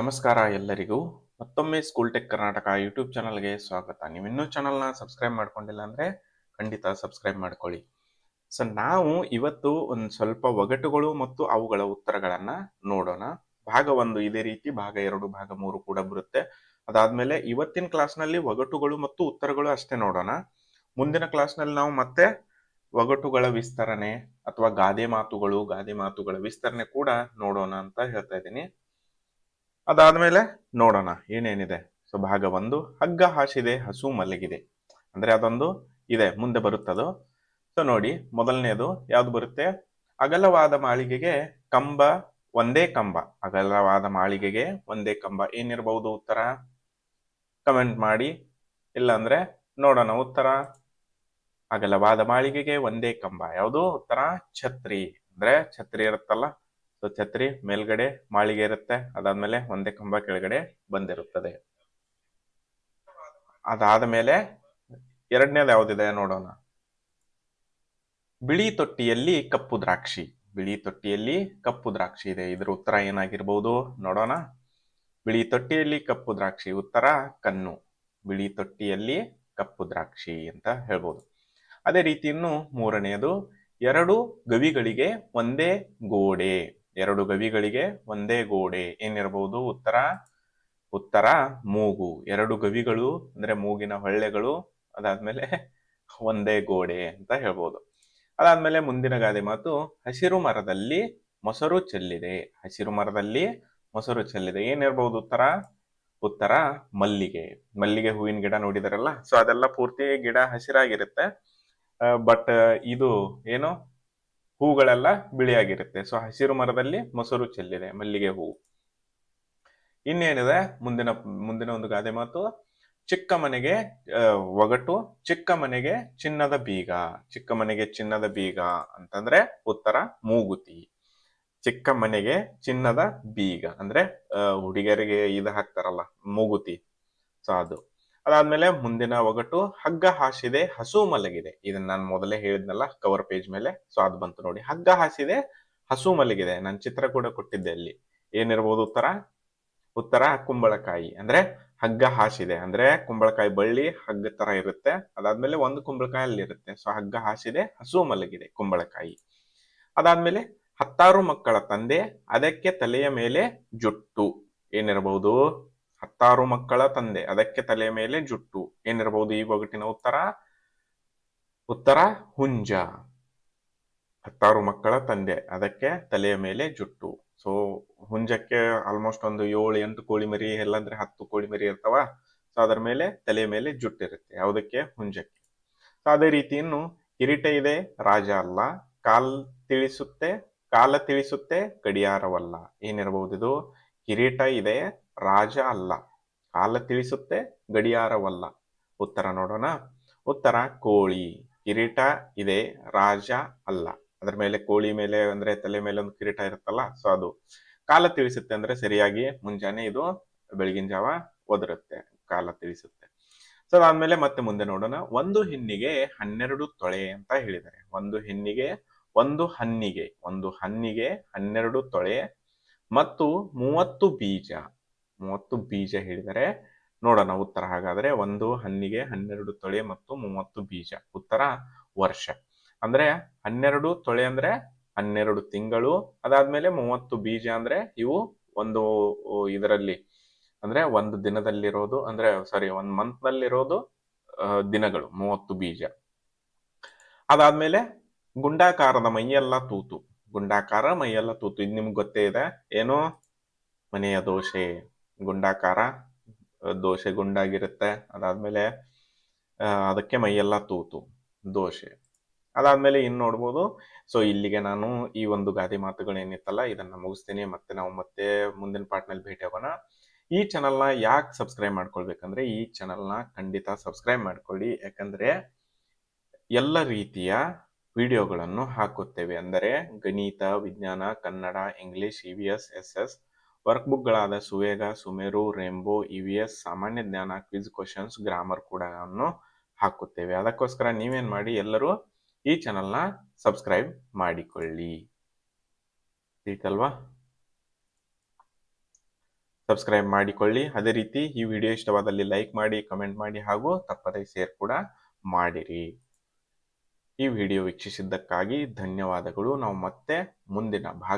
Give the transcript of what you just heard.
ನಮಸ್ಕಾರ ಎಲ್ಲರಿಗೂ. ಮತ್ತೊಮ್ಮೆ ಸ್ಕೂಲ್ ಟೆಕ್ ಕರ್ನಾಟಕ ಯೂಟ್ಯೂಬ್ ಚಾನಲ್ಗೆ ಸ್ವಾಗತ. ನೀವು ಇನ್ನೂ ಚಾನಲ್ನ ಸಬ್ಸ್ಕ್ರೈಬ್ ಮಾಡ್ಕೊಂಡಿಲ್ಲ ಅಂದರೆ ಖಂಡಿತ ಸಬ್ಸ್ಕ್ರೈಬ್ ಮಾಡ್ಕೊಳ್ಳಿ. ಸೊ ನಾವು ಇವತ್ತು ಒಂದು ಸ್ವಲ್ಪ ಒಗಟುಗಳು ಮತ್ತು ಅವುಗಳ ಉತ್ತರಗಳನ್ನು ನೋಡೋಣ. ಭಾಗ ಒಂದು ಇದೇ ರೀತಿ, ಭಾಗ ಎರಡು, ಭಾಗ ಮೂರು ಕೂಡ ಬರುತ್ತೆ. ಅದಾದ್ಮೇಲೆ ಇವತ್ತಿನ ಕ್ಲಾಸ್ನಲ್ಲಿ ಒಗಟುಗಳು ಮತ್ತು ಉತ್ತರಗಳು ಅಷ್ಟೇ ನೋಡೋಣ. ಮುಂದಿನ ಕ್ಲಾಸ್ನಲ್ಲಿ ನಾವು ಮತ್ತೆ ಒಗಟುಗಳ ವಿಸ್ತರಣೆ ಅಥವಾ ಗಾದೆ ಮಾತುಗಳು, ಗಾದೆ ಮಾತುಗಳ ವಿಸ್ತರಣೆ ಕೂಡ ನೋಡೋಣ ಅಂತ ಹೇಳ್ತಾ ಇದ್ದೀನಿ. ಅದಾದ್ಮೇಲೆ ನೋಡೋಣ, ಏನೇನಿದೆ. ಸೊ, ಭಾಗ ಒಂದು, ಹಗ್ಗ ಹಾಸಿದೆ, ಹಸು ಮಲಗಿದೆ. ಅಂದ್ರೆ ಅದೊಂದು ಇದೆ, ಮುಂದೆ ಬರುತ್ತದು. ಸೊ, ನೋಡಿ, ಮೊದಲನೇದು ಯಾವ್ದು ಬರುತ್ತೆ? ಅಗಲವಾದ ಮಾಳಿಗೆಗೆ ಕಂಬ, ಒಂದೇ ಕಂಬ. ಅಗಲವಾದ ಮಾಳಿಗೆಗೆ ಒಂದೇ ಕಂಬ. ಏನಿರಬಹುದು ಉತ್ತರ? ಕಮೆಂಟ್ ಮಾಡಿ. ಇಲ್ಲ ಅಂದ್ರೆ ನೋಡೋಣ ಉತ್ತರ. ಅಗಲವಾದ ಮಾಳಿಗೆಗೆ ಒಂದೇ ಕಂಬ. ಯಾವುದು ಉತ್ತರ? ಛತ್ರಿ. ಅಂದ್ರೆ ಛತ್ರಿ ಇರುತ್ತಲ್ಲ ಸೊ ಛತ್ರಿ ಮೇಲ್ಗಡೆ ಮಾಳಿಗೆ ಇರುತ್ತೆ. ಅದಾದ್ಮೇಲೆ ಒಂದೇ ಕಂಬ ಕೆಳಗಡೆ ಬಂದಿರುತ್ತದೆ. ಅದಾದ ಮೇಲೆ ಎರಡನೇದು ಯಾವ್ದಿದೆ ನೋಡೋಣ. ಬಿಳಿ ತೊಟ್ಟಿಯಲ್ಲಿ ಕಪ್ಪು ದ್ರಾಕ್ಷಿ. ಬಿಳಿ ತೊಟ್ಟಿಯಲ್ಲಿ ಕಪ್ಪು ದ್ರಾಕ್ಷಿ ಇದೆ. ಇದ್ರ ಉತ್ತರ ಏನಾಗಿರ್ಬೋದು ನೋಡೋಣ. ಬಿಳಿ ತೊಟ್ಟಿಯಲ್ಲಿ ಕಪ್ಪು ದ್ರಾಕ್ಷಿ, ಉತ್ತರ ಕಣ್ಣು. ಬಿಳಿ ತೊಟ್ಟಿಯಲ್ಲಿ ಕಪ್ಪು ದ್ರಾಕ್ಷಿ ಅಂತ ಹೇಳ್ಬೋದು. ಅದೇ ರೀತಿ ಇನ್ನು ಮೂರನೆಯದು ಎರಡು ಗವಿಗಳಿಗೆ ಒಂದೇ ಗೋಡೆ. ಎರಡು ಗವಿಗಳಿಗೆ ಒಂದೇ ಗೋಡೆ ಏನಿರಬಹುದು ಉತ್ತರ ಉತ್ತರ ಮೂಗು. ಎರಡು ಗವಿಗಳು, ಅಂದ್ರೆ ಮೂಗಿನ ಹೊಳ್ಳೆಗಳು, ಅದಾದ್ಮೇಲೆ ಒಂದೇ ಗೋಡೆ ಅಂತ ಹೇಳ್ಬೋದು. ಅದಾದ್ಮೇಲೆ ಮುಂದಿನ ಗಾದೆ ಮಾತು, ಹಸಿರು ಮರದಲ್ಲಿ ಮೊಸರು ಚೆಲ್ಲಿದೆ. ಹಸಿರು ಮರದಲ್ಲಿ ಮೊಸರು ಚೆಲ್ಲಿದೆ. ಏನಿರ್ಬಹುದು ಉತ್ತರ? ಉತ್ತರ ಮಲ್ಲಿಗೆ. ಮಲ್ಲಿಗೆ ಹೂವಿನ ಗಿಡ ನೋಡಿದಾರಲ್ಲ? ಸೊ ಅದೆಲ್ಲ ಪೂರ್ತಿ ಗಿಡ ಹಸಿರಾಗಿರುತ್ತೆ. ಬಟ್ ಇದು ಏನು? ಹೂಗಳೆಲ್ಲ ಬಿಳಿಯಾಗಿರುತ್ತೆ. ಸೊ ಹಸಿರು ಮರದಲ್ಲಿ ಮೊಸರು ಚೆಲ್ಲಿದೆ, ಮಲ್ಲಿಗೆ ಹೂವು ಇನ್ನೇನಿದೆ? ಮುಂದಿನ ಮುಂದಿನ ಒಂದು ಗಾದೆ ಮಾತು. ಚಿಕ್ಕ ಮನೆಗೆ ಒಗಟು, ಚಿಕ್ಕ ಮನೆಗೆ ಚಿನ್ನದ ಬೀಗ. ಚಿಕ್ಕ ಮನೆಗೆ ಚಿನ್ನದ ಬೀಗ ಅಂತಂದ್ರೆ ಉತ್ತರ, ಮೂಗುತಿ. ಚಿಕ್ಕ ಮನೆಗೆ ಚಿನ್ನದ ಬೀಗ ಅಂದ್ರೆ ಹುಡುಗಿಯರಿಗೆ ಇದು ಹಾಕ್ತಾರಲ್ಲ, ಮೂಗುತಿ. ಸೊ ಅದು. ಅದಾದ್ಮೇಲೆ ಮುಂದಿನ ಒಗಟು ಹಗ್ಗ ಹಾಸಿದೆ ಹಸು ಮಲಗಿದೆ. ಇದನ್ನ ನಾನು ಮೊದಲೇ ಹೇಳಿದ್ನಲ್ಲ ಕವರ್ ಪೇಜ್ ಮೇಲೆ. ಸೊ ಅದು ಬಂತು ನೋಡಿ. ಹಗ್ಗ ಹಾಸಿದೆ, ಹಸು ಮಲಗಿದೆ. ನಾನು ಚಿತ್ರ ಕೂಡ ಕೊಟ್ಟಿದ್ದೆ ಅಲ್ಲಿ. ಏನಿರ್ಬೋದು ಉತ್ತರ? ಉತ್ತರ ಕುಂಬಳಕಾಯಿ. ಅಂದ್ರೆ ಹಗ್ಗ ಹಾಸಿದೆ. ಅಂದ್ರೆ ಕುಂಬಳಕಾಯಿ ಬಳ್ಳಿ ಹಗ್ಗ ತರ ಇರುತ್ತೆ. ಅದಾದ್ಮೇಲೆ ಒಂದು ಕುಂಬಳಕಾಯಿ ಅಲ್ಲಿ ಇರುತ್ತೆ ಸೊ ಹಗ್ಗ ಹಾಸಿದೆ, ಹಸು ಮಲಗಿದೆ ಕುಂಬಳಕಾಯಿ. ಅದಾದ್ಮೇಲೆ ಹತ್ತಾರು ಮಕ್ಕಳ ತಂದೆ, ಅದಕ್ಕೆ ತಲೆಯ ಮೇಲೆ ಜುಟ್ಟು. ಏನಿರಬಹುದು ಹತ್ತಾರು ಮಕ್ಕಳ ತಂದೆ. ಅದಕ್ಕೆ ತಲೆಯ ಮೇಲೆ ಜುಟ್ಟು. ಏನಿರಬಹುದು ಈ ಒಗಟಿನ ಉತ್ತರ? ಉತ್ತರ, ಹುಂಜ. ಹತ್ತಾರು ಮಕ್ಕಳ ತಂದೆ. ಅದಕ್ಕೆ ತಲೆಯ ಮೇಲೆ ಜುಟ್ಟು. ಸೊ ಹುಂಜಕ್ಕೆ ಆಲ್ಮೋಸ್ಟ್ ಒಂದು ಏಳು, ಎಂಟು ಕೋಳಿ ಮರಿ ಎಲ್ಲಂದ್ರೆ ಹತ್ತು ಕೋಳಿ ಮರಿ ಇರ್ತಾವ. ಸೊ ಅದರ ಮೇಲೆ ತಲೆಯ ಮೇಲೆ ಜುಟ್ಟಿರುತ್ತೆ ಯಾವುದಕ್ಕೆ? ಹುಂಜಕ್ಕೆ. ಸೊ ಅದೇ ರೀತಿ ಇನ್ನು ಕಿರೀಟ ಇದೆ. ರಾಜ ಅಲ್ಲ. ಕಾಲ್ ತಿಳಿಸುತ್ತೆ. ಕಾಲ ತಿಳಿಸುತ್ತೆ. ಗಡಿಯಾರವಲ್ಲ. ಏನಿರಬಹುದು ಇದು? ಕಿರೀಟ ಇದೆ. ರಾಜ ಅಲ್ಲ. ಕಾಲ ತಿಳಿಸುತ್ತೆ, ಗಡಿಯಾರವಲ್ಲ. ಉತ್ತರ ನೋಡೋಣ. ಉತ್ತರ, ಕೋಳಿ. ಕಿರೀಟ ಇದೆ, ರಾಜ ಅಲ್ಲ. ಅದ್ರ ಮೇಲೆ ಕೋಳಿ ಮೇಲೆ ಅಂದ್ರೆ ತಲೆ ಮೇಲೆ ಒಂದು ಕಿರೀಟ ಇರುತ್ತಲ್ಲ, ಸೊ ಅದು. ಕಾಲ ತಿಳಿಸುತ್ತೆ ಅಂದ್ರೆ ಸರಿಯಾಗಿ ಮುಂಜಾನೆ ಇದು ಬೆಳಗಿನ ಜಾವ ಒದರುತ್ತೆ, ಕಾಲ ತಿಳಿಸುತ್ತೆ. ಸೊ ಅದಾದ್ಮೇಲೆ ಮತ್ತೆ ಮುಂದೆ ನೋಡೋಣ. ಒಂದು ಹೆಣ್ಣಿಗೆ ಹನ್ನೆರಡು ತೊಳೆ ಅಂತ ಹೇಳಿದ್ದಾರೆ. ಒಂದು ಹೆಣ್ಣಿಗೆ ಒಂದು ಹನ್ನಿಗೆ ಒಂದು ಹನ್ನಿಗೆ ಹನ್ನೆರಡು ತೊಳೆ ಮತ್ತು ಮೂವತ್ತು ಬೀಜ. ಮೂವತ್ತು ಬೀಜ ಹೇಳಿದರೆ, ನೋಡೋಣ ಉತ್ತರ ಹಾಗಾದ್ರೆ ಒಂದು ಹನ್ನಿಗೆ ಹನ್ನೆರಡು ತೊಳೆ ಮತ್ತು ಮೂವತ್ತು ಬೀಜ. ಉತ್ತರ, ವರ್ಷ. ಅಂದ್ರೆ ಹನ್ನೆರಡು ತೊಳೆ ಅಂದ್ರೆ ಹನ್ನೆರಡು ತಿಂಗಳು, ಅದಾದ್ಮೇಲೆ ಮೂವತ್ತು ಬೀಜ ಅಂದ್ರೆ ಇವು ಒಂದು ಇದರಲ್ಲಿ, ಅಂದ್ರೆ ಒಂದು ದಿನದಲ್ಲಿರೋದು, ಅಂದ್ರೆ ಸಾರಿ ಒಂದ್ ಮಂತ್ ನಲ್ಲಿರೋದು ದಿನಗಳು, ಮೂವತ್ತು ಬೀಜ. ಅದಾದ್ಮೇಲೆ ಗುಂಡಾಕಾರದ ಮೈಯೆಲ್ಲ ತೂತು. ಗುಂಡಾಕಾರ ಮೈಯೆಲ್ಲ ತೂತು. ಇದು ನಿಮ್ಗೆ ಗೊತ್ತೇ ಇದೆ. ಏನು? ಮನೆಯ ದೋಷೆ. ಗುಂಡಾಕಾರ ದೋಷೆ ಗುಂಡಾಗಿರುತ್ತೆ. ಅದಾದ್ಮೇಲೆ ಅದಕ್ಕೆ ಮೈಯೆಲ್ಲ ತೂತು, ದೋಷೆ. ಅದಾದ್ಮೇಲೆ ಇನ್ನು ನೋಡ್ಬೋದು, ಸೊ ಇಲ್ಲಿಗೆ ನಾನು ಈ ಒಂದು ಗಾದೆ ಮಾತುಗಳೇನಿತ್ತಲ್ಲ, ಇದನ್ನ ಮುಗಿಸ್ತೀನಿ. ಮತ್ತೆ ನಾವು ಮತ್ತೆ ಮುಂದಿನ ಪಾರ್ಟ್ನಲ್ಲಿ ಭೇಟಿ ಆಗೋಣ. ಈ ಚಾನಲ್ನ ಯಾಕೆ ಸಬ್ಸ್ಕ್ರೈಬ್ ಮಾಡ್ಕೊಳ್ಬೇಕಂದ್ರೆ, ಈ ಚಾನಲ್ನ ಖಂಡಿತ ಸಬ್ಸ್ಕ್ರೈಬ್ ಮಾಡ್ಕೊಳ್ಳಿ. ಯಾಕಂದ್ರೆ, ಎಲ್ಲ ರೀತಿಯ ವಿಡಿಯೋಗಳನ್ನು ಹಾಕುತ್ತೇವೆ. ಅಂದರೆ ಗಣಿತ, ವಿಜ್ಞಾನ, Kannada, English, E V S S S work ಬುಕ್ಗಳಾದ Suvega, Sumeru, rainbow E V S ಸಾಮಾನ್ಯ ಜ್ಞಾನ ಕ್ವಿಜ್ ಕ್ವಶನ್ಸ್, ಗ್ರಾಮರ್ ಕೂಡ ಹಾಕುತ್ತೇವೆ. ಅದಕ್ಕೋಸ್ಕರ ನೀವೇನ್ ಮಾಡಿ ಎಲ್ಲರೂ ಈ ಚಾನಲ್ನ ಸಬ್ಸ್ಕ್ರೈಬ್ ಮಾಡಿಕೊಳ್ಳಿ. ಆಯ್ತಲ್ವಾ ಸಬ್ಸ್ಕ್ರೈಬ್ ಮಾಡಿಕೊಳ್ಳಿ. ಅದೇ ರೀತಿ ಈ ವಿಡಿಯೋ ಇಷ್ಟವಾದಲ್ಲಿ ಲೈಕ್ ಮಾಡಿ, ಕಮೆಂಟ್ ಮಾಡಿ ಹಾಗೂ ತಪ್ಪದೇ ಶೇರ್ ಕೂಡ ಮಾಡಿರಿ. ಈ ವಿಡಿಯೋ ವೀಕ್ಷಿಸಿದ್ದಕ್ಕಾಗಿ ಧನ್ಯವಾದಗಳು. ನಾವು ಮತ್ತೆ ಮುಂದಿನ ಭಾಗ